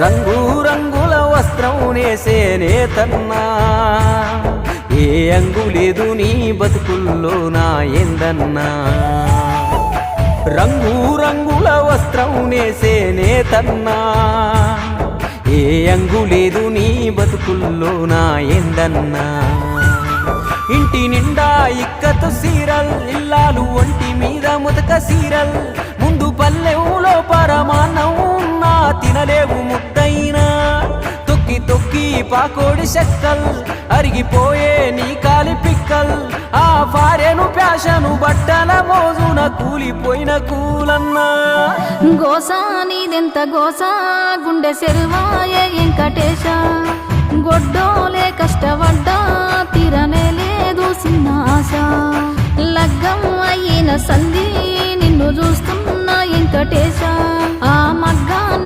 రంగు రంగుల వస్త్రం నేసేనే తన్నా ఏ అంగు లేదు నీ బతుకుల్లో నా ఏందన్నా. రంగు రంగుల వస్త్రం నేసేనే తన్నా ఏ అంగు లేదు నీ బతుకుల్లో నా ఏందన్నా. ఇంటి నిండా ఇక్కతో సీరల్ ఇల్లాలు ఒంటి మీద ముతక సీరల్. పాకోడి చెక్కల్ అరిగిపోయే నీ కాలి పిక్కల్. ఆ భార్యను ప్యాషను బట్టల మోజున కూలిపోయిన కూలన్నా. గోసా నీదెంత గోసా గుండె సెరువాయే వెంకటేశ. గొడ్డోలే కష్టపడ్డా తీరనే లేదు చిన్న ఆశ లగ్గం అయిన సంధి